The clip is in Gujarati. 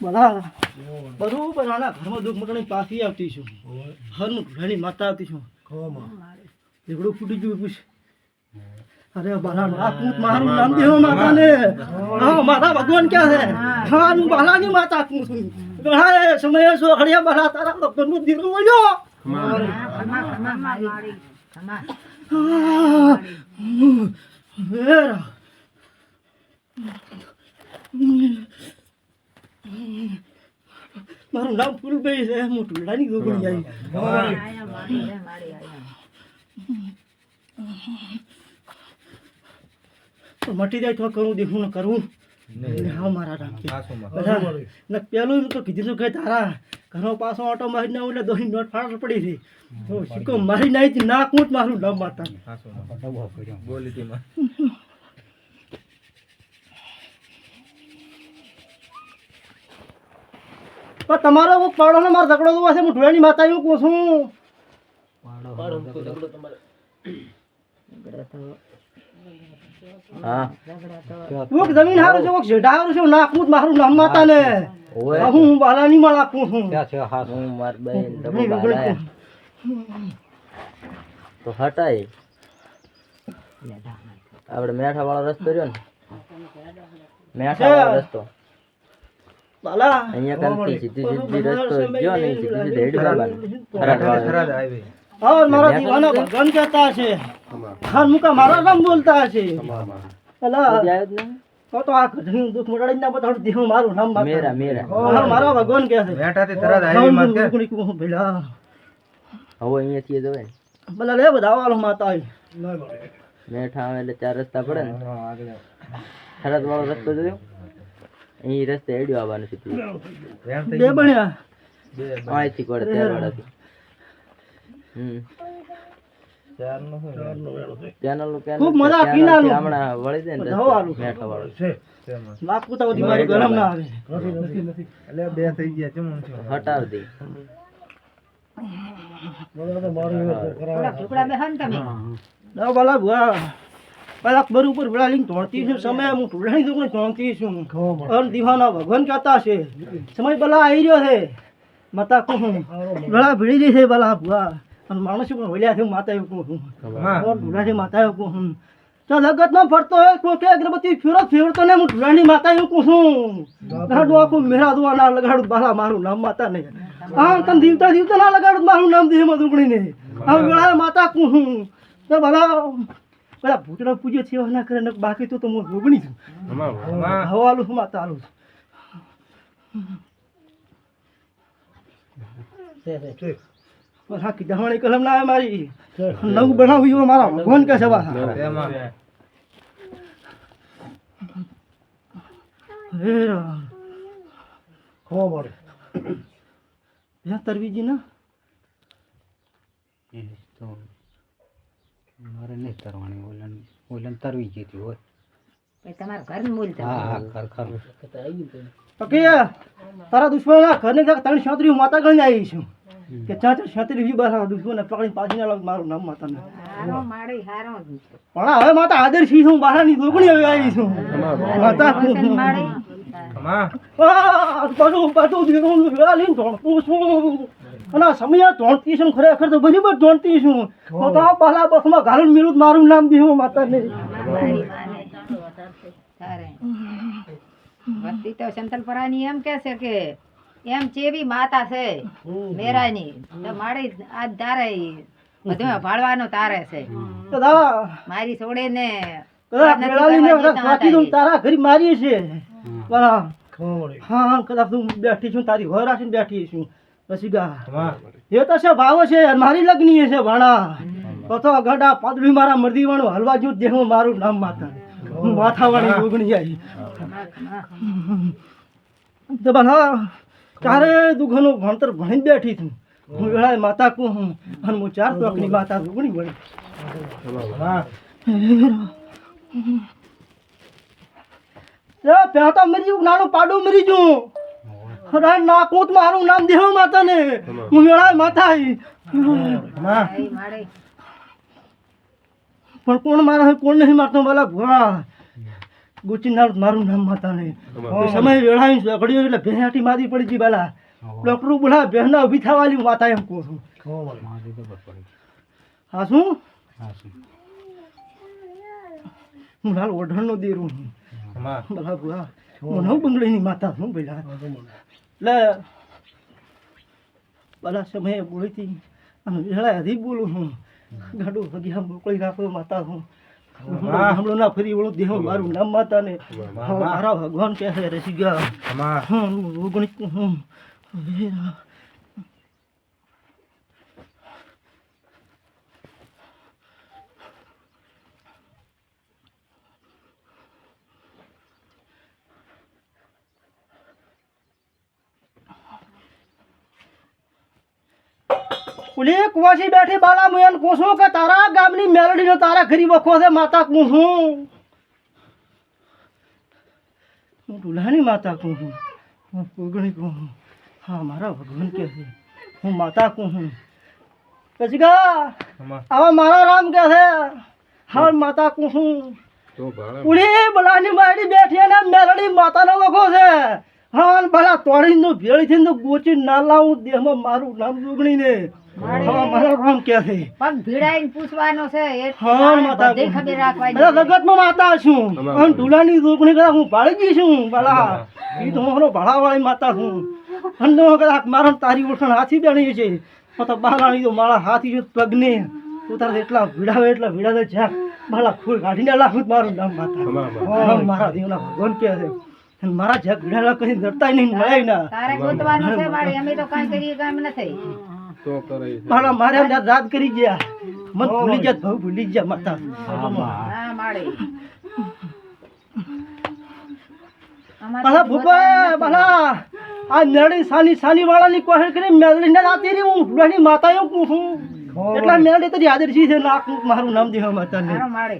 બલા બરોબર આના ઘરમાં દુઃખ મટાણી પાછી આવતી છું. હરનું ઘણી માતા આવતી છું. દીકડું ફૂટી ગયું પૂછ. અરે બાલા ના પૂત મારું નામ દેવો માતા ને. હા. માતા ભગવાન ક્યાં છે? હા. હું બાલા ની માતા કું છું. ઘણા સમયે સો ઘડિયા બાલા તારા ભગવાનનું દીકરો મળ્યો. હા. મારું નામ ફૂલભાઈ છે હું ટુલાની ગોગડી આવી. મટી જાય તો કરું દેખું ન કરું. હા મારા ને પેલું એમ તો કીધું કે તારા ઘરો પાછો ઓટો મારી ના એટલે દોહી નોટ ફાળ પડી હતી તો મારી નાઈ ના કૂટ મારું નામ માતા પણ તમારો કોક પાડો ને મારો ઝઘડો તો હશે હું ઢોળાની માતા એવું કહું છું. હા કોક જમીન હારું છે કોક હારું છે નાખું જ મારું નામ માતા ને. ઓય. હું હું બાલા ની માળા કું છું હું? માર બેન તમે તો હટાય. આપણે મેઠા વાળો રસ્તો રહ્યો ને. મેઠા વાળો રસ્તો. અહીંયા કંઈક સીધી સીધી રસ્તો સીધી સીધી હેડી બાબાને વાળો જ નહીં? તો તો આ ઘરનું દુઃખ મટાડી ના બતાડું દેવું મારું નામ મેરા મેરા. હા મારા ભગવાન કહે છે. બેઠાથી તરત આવી માં કે હવે અહીંયાથી જવાય. ભલા લે બધા વાલો માતા આવી મેઠા આવે એટલે ચાર રસ્તા પડે ને. ખરાબ વાળો રસ્તો જોયો? અહીં રસ્તે હેડ્યો આવવાનું છે બે બન્યા અહીંથી પડે વાળાથી હમ. ખૂબ મજા પીનાનું. હમણાં વળી જાય ને. મેઠા વાળો લાખ પૂતા બધી મારી ગરમ ના આવે. એટલે બે થઈ ગયા. છે? હું હટાવ દે ના બાલા ભુવા પેલા અકબર ઉપર પેલા લીન તોડતી છું સમય હું. ટુડાની દુકાને ધોણતી છું. અન દીવાના ભગવાન કહેતા છે. સમય બલા આવી રહ્યો છે. માતા કહું હું ગળા ભીડી રહી છે બલા ભૂવા. અને માણસ પણ વળ્યા છે હું માતા એવું કહું. ટુડાની માતા એવું કહું તો જગતમાં ફરતો હોય કોઈ કે અગરબત્તી ફેરો ફેરતો ને હું ટુડાની માતા એવું કહું છું. લગાડું આખું મેરા દુઆ ના લગાડું બાલા મારું નામ માતા ને હા તને દીવતા દીવતા ના લગાડું મારું નામ દેહમાં દુકડી ને હવે વેળા માતા કહું છું. તો ભલા પેલા ભૂતડા પૂજ્યો છે એવા ના કરે ને બાકી તો તો હું રોગણી છું. હા. હવાલું હું માતા આલું છું. બસ હા કીધાવાળી કલમ ના આવે મારી. નવું બનાવ્યું એવો મારા ભગવાન કે છે બા તરવીજી ના? નહીં તરવાની ઓલન ઓલન તરવી જતી હોય. તમારું ઘર મૂલ હા હા તારા દુશ્મન ના ઘરને ત્રણ છોતરી હું માતા ગણી આવી છું. કે ચાર વી બસ દુશ્મન પકડી પાછી ના મારું નામ માતા ને પણ હવે માતા આદર છી છું બારાની દોગણી હવે આવી છું. માતા. માળી. માં આ પાછું પાછું છું. અને સમય ધોણતી છું ખરેખર તો બધી બધી ધોણતી છું. તો તો પહેલા બસમાં ઘાલું મિલું મારું નામ દીધું માતાને વસ્તી તો સંતલપરાની એમ કે છે કે એમ ચેવી માતા છે મેરાની. તો માળી આજ તારે બધું ભાળવાનો તારે છે. મારી છોડે ને તારા ઘરે મારી છે બરા હા હા કદાચ તું બેઠી છું તારી ઘર રાખીને બેઠી છું. માં એ તો છે ભાવ છે મારી લગ્ની છે ભાણા તો તો ગડા પાદડી મારા મરદી વાળું હલવા જો દેવું મારું નામ માતા. માથા વાળી ઉગણી આવી તો બના તારે દુઃખનું ભણતર ભણી બેઠી છું? હું વેળાએ માતા કું હું અને હું ચાર ચોકની માતા ઉગણી વળી. માં તો મરી નાનું પાડું મરી ગયું અરે નાખું તો મારું નામ દેવ માતા ને હું મેળા માતા પણ કોણ મારા કોણ નહીં મારતો બોલા ભુવા ગોચીનાર મારું નામ માતા ને સમય વેળાવી સગડ્યો એટલે ભેંસાટી મારી પડી ગઈ બાલા ડોક્ટર બોલા બહેના ઊભી થવાલી માતા એમ કહું છું. હા શું? હા હાલ ઓઢણનો દેરું બલા બુઆ હું નવ બંગડીની માતા છું પેલા એટલે બલા સમયે બોલીથી વેળા હજી બોલું હું ગાડું હજી મોકલી રાખો માતા છું હમણાં ના ફરી વળું દેહ. મારું નામ માતા ને હા, મારા ભગવાન કહે રસી ગયા હું ઓગણીસ ઓલી કુવાસી બેઠી બાલા મુયન કુસું કે તારા ગામની મેલડીનો તારા ઘરી વખો છે માતા કુસું હું દુલ્હાની માતા કહું છું હું પૂગણી કહું છું હા મારા ભગવાન કે છે. હું માતા કહું છું પછી અમા આવા મારા રામ કે છે. હા માતા કહું છું ઉડી બલાની મારી બેઠી અને મેલડી માતાનો વખો છે. હા અને તોડી નો ભેળી થઈને ગોચી ના લાવું દેહમાં મારું નામ દુગણીને. ને મારા રામ કે છે? પગ ભીડાઈને પૂછવાનો છે એ હા માતા ખબર રાખવાની અરે જગતમાં માતા છું. અને ઢુલાની દુગણી કદાચ હું ભાળી ગઈ છું ભલા એ તો મારો ભાડાવાળી માતા છું. અને કદાચ મારો તારી ઓળખાણ હાથી જાણી છે. તો મારા હાથી જો પગને. તું તારે એટલા ભીડાવે એટલા ભીડાવે જા. મારા ફૂલ કાઢીને લાખું મારું નામ માતા. હા, મારા દેવના ભગવાન કે છે? મારા ઝઘડાલા કઈ ડરતા નહીં મળે ના તારે ગોતવાનું છે મારે અમે તો કાંઈ કરીએ કામ નથી. મારા મારે અંદર રાત કરી ગયા. મન ભૂલી ગયા બહુ ભૂલી ગયા માતા. હા માળે ભલા ભૂપા ભલા આ મેળી સાની સાની વાળાની કોહેર કરી મેલડી ને રાતે રી હું ભૂલાની માતા એવું પૂછું એટલા મેલડી તો હાજર છે નાક મારું નામ દેવા માતા ને માળે